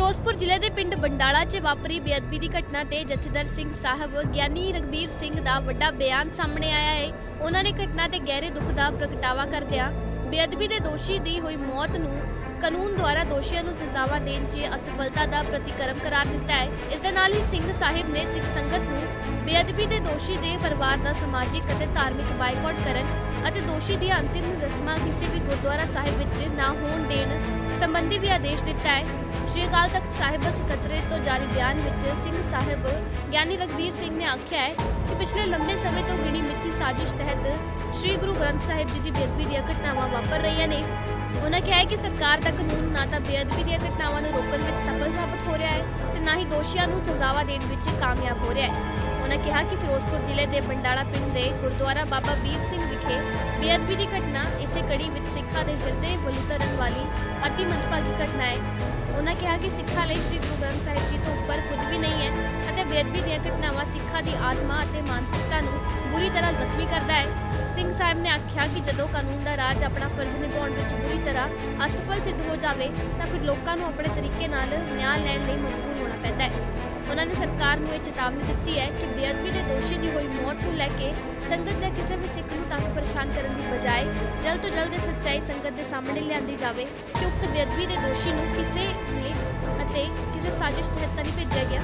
ਫਿਰੋਜ਼ਪੁਰ ਜ਼ਿਲ੍ਹੇ ਦੇ ਪਿੰਡ ਬੰਡਾਲਾ 'ਚ ਵਾਪਰੀ ਬੇਅਦਬੀ ਦੀ ਘਟਨਾ ਤੇ ਜਥੇਦਾਰ ਸਿੰਘ ਸਾਹਿਬ ਗਿਆਨੀ ਰਗਬੀਰ ਸਿੰਘ ਦਾ ਵੱਡਾ ਬਿਆਨ ਸਾਹਮਣੇ ਆਇਆ ਹੈ ਉਹਨਾਂ ਨੇ ਘਟਨਾ ਤੇ ਗਹਿਰੇ ਦੁੱਖ ਦਾ ਪ੍ਰਗਟਾਵਾ ਕਰਦਿਆਂ ਬੇਅਦਬੀ ਦੇ ਦੋਸ਼ੀ ਦੀ ਹੋਈ ਮੌਤ ਨੂੰ ਕਾਨੂੰਨ ਦੁਆਰਾ ਦੋਸ਼ੀਆਂ ਨੂੰ ਸਜ਼ਾਵਾ ਦੇਣ 'ਚ ਅਸਫਲਤਾ ਦਾ ਪ੍ਰਤੀਕਰਮ ਕਰਾਰ ਦਿੱਤਾ ਹੈ ਇਸ ਦੇ ਨਾਲ ਹੀ ਸਿੰਘ ਸਾਹਿਬ ਨੇ ਸਿੱਖ ਸੰਗਤ ਨੂੰ ਬੇਅਦਬੀ ਦੇ ਦੋਸ਼ੀ ਦੇ ਪਰਿਵਾਰ ਦਾ ਸਮਾਜਿਕ ਅਤੇ ਧਾਰਮਿਕ ਬਾਈਕਾਟ ਕਰਨ ਅਤੇ ਦੋਸ਼ੀ ਦੀਆਂ ਅੰਤਿਮ ਰਸਮਾਂ ਕਿਸੇ ਵੀ ਗੁਰਦੁਆਰਾ ਸਾਹਿਬ ਵਿੱਚ ਨਾ ਹੋਣ ਦੇਣ ਸੰਬੰਧੀ ਵੀ ਆਦੇਸ਼ ਦਿੱਤਾ ਹੈ ਸ਼੍ਰੀ ਅਕਾਲ ਤਖਤ ਸਾਹਿਬ ਸਕੱਤਰੇਤ ਤੋਂ ਜਾਰੀ ਬਿਆਨ ਵਿੱਚ ਸਿੰਘ ਸਾਹਿਬ ਗਿਆਨੀ ਰਗਵੀਰ ਸਿੰਘ ਨੇ ਆਖਿਆ ਹੈ ਕਿ ਪਿਛਲੇ ਲੰਬੇ ਸਮੇਂ ਤੋਂ ਗਿਣੀ ਮਿੱਥੀ ਸਾਜ਼ਿਸ਼ ਤਹਿਤ ਸ਼੍ਰੀ ਗੁਰੂ ਗ੍ਰੰਥ ਸਾਹਿਬ ਜੀ ਦੀ ਬੇਅਦਬੀ ਦੀਆਂ ਘਟਨਾਵਾਂ ਵਾਪਰ ਰਹੀਆਂ ਨੇ। ਉਹਨਾਂ ਕਿਹਾ ਹੈ ਕਿ ਸਰਕਾਰ ਦਾ ਕਾਨੂੰਨ ਨਾ ਤਾਂ ਬੇਅਦਬੀ ਦੀਆਂ ਘਟਨਾਵਾਂ ਨੂੰ ਰੋਕਣ ਵਿੱਚ ਸਫਲ ਸਾਬਤ ਹੋ ਰਿਹਾ ਹੈ ਤੇ ਨਾ ਹੀ ਦੋਸ਼ੀਆਂ ਨੂੰ ਸਜ਼ਾਵਾ ਦੇਣ ਵਿੱਚ ਕਾਮਯਾਬ ਹੋ ਰਿਹਾ ਹੈ। ਉਹਨਾਂ ਕਿਹਾ ਕਿ ਫਿਰੋਜ਼ਪੁਰ ਜ਼ਿਲ੍ਹੇ ਦੇ ਬੰਡਾਲਾ ਪਿੰਡ ਦੇ ਗੁਰਦੁਆਰਾ ਬਾਬਾ ਵੀਰ ਸਿੰਘ ਵਿਖੇ ਬੇਅਦਬੀ ਦੀ ਘਟਨਾ, ਇਸੇ ਕੜੀ ਵਿੱਚ ਸਿੱਖਾਂ ਦੇ ਹਿਰਦੇ ਬਲੂਤਰਨ ਵਾਲੀ ਅਤੀ ਮੰਦਭਾਗੀ ਘਟਨਾ ਹੈ। ਉਹਨਾਂ ਕਿਹਾ ਕਿ ਸਿੱਖਾਂ ਲਈ ਸ੍ਰੀ ਗੁਰੂ ਗ੍ਰੰਥ ਸਾਹਿਬ ਜੀ ਤੋਂ ਉੱਪਰ ਕੁਝ ਵੀ ਨਹੀਂ ਹੈ ਅਤੇ ਬੇਅਦਬੀ ਦੀਆਂ ਘਟਨਾਵਾਂ ਸਿੱਖਾਂ ਦੀ ਆਤਮਾ ਅਤੇ ਮਾਨਸਿਕਤਾ ਨੂੰ ਬੁਰੀ ਤਰ੍ਹਾਂ ਜ਼ਖਮੀ ਕਰਦਾ ਹੈ। ਸਿੰਘ ਸਾਹਿਬ ਨੇ ਆਖਿਆ ਕਿ ਜਦੋਂ ਕਾਨੂੰਨ ਦਾ ਰਾਜ ਆਪਣਾ ਫਰਜ਼ ਨਿਭਾਉਣ ਵਿੱਚ ਪੂਰੀ ਤਰ੍ਹਾਂ ਅਸਫਲ ਸਿੱਧ ਹੋ ਜਾਵੇ, ਤਾਂ ਫਿਰ ਲੋਕਾਂ ਨੂੰ ਆਪਣੇ ਤਰੀਕੇ ਨਾਲ ਨਿਆਂ ਲੈਣ ਲਈ ਮਜਬੂਰ ਹੋਣਾ ਪੈਂਦਾ ਹੈ। ਉਹਨਾਂ ਨੇ ਸਰਕਾਰ ਨੂੰ ਇਹ ਚੇਤਾਵਨੀ ਦਿੱਤੀ ਹੈ ਕਿ ਬੇਅਦਬੀ ਦੇ ਦੋਸ਼ੀ ਦੀ ਹੋਈ ਮੌਤ ਨੂੰ ਲੈ ਕੇ ਸੰਗਤ ਜਾਂ ਕਿਸੇ ਵੀ ਸਿੱਖ ਨੂੰ ਤੰਗ ਪਰੇਸ਼ਾਨ ਕਰਨ ਦੀ ਬਜਾਏ ਜਲਦ ਤੋਂ ਜਲਦ ਸੱਚਾਈ ਸੰਗਤ ਦੇ ਸਾਹਮਣੇ ਲਿਆਂਦੀ ਜਾਵੇ ਕਿ ਉਕਤ ਬੇਅਦਬੀ ਦੇ ਦੋਸ਼ੀ ਨੂੰ ਕਿਸੇ ਨੇ ਅਤੇ ਕਿਸੇ ਸਾਜ਼ਿਸ਼ ਤਹਿਤ ਤਾਂ ਨਹੀਂ ਭੇਜਿਆ ਗਿਆ।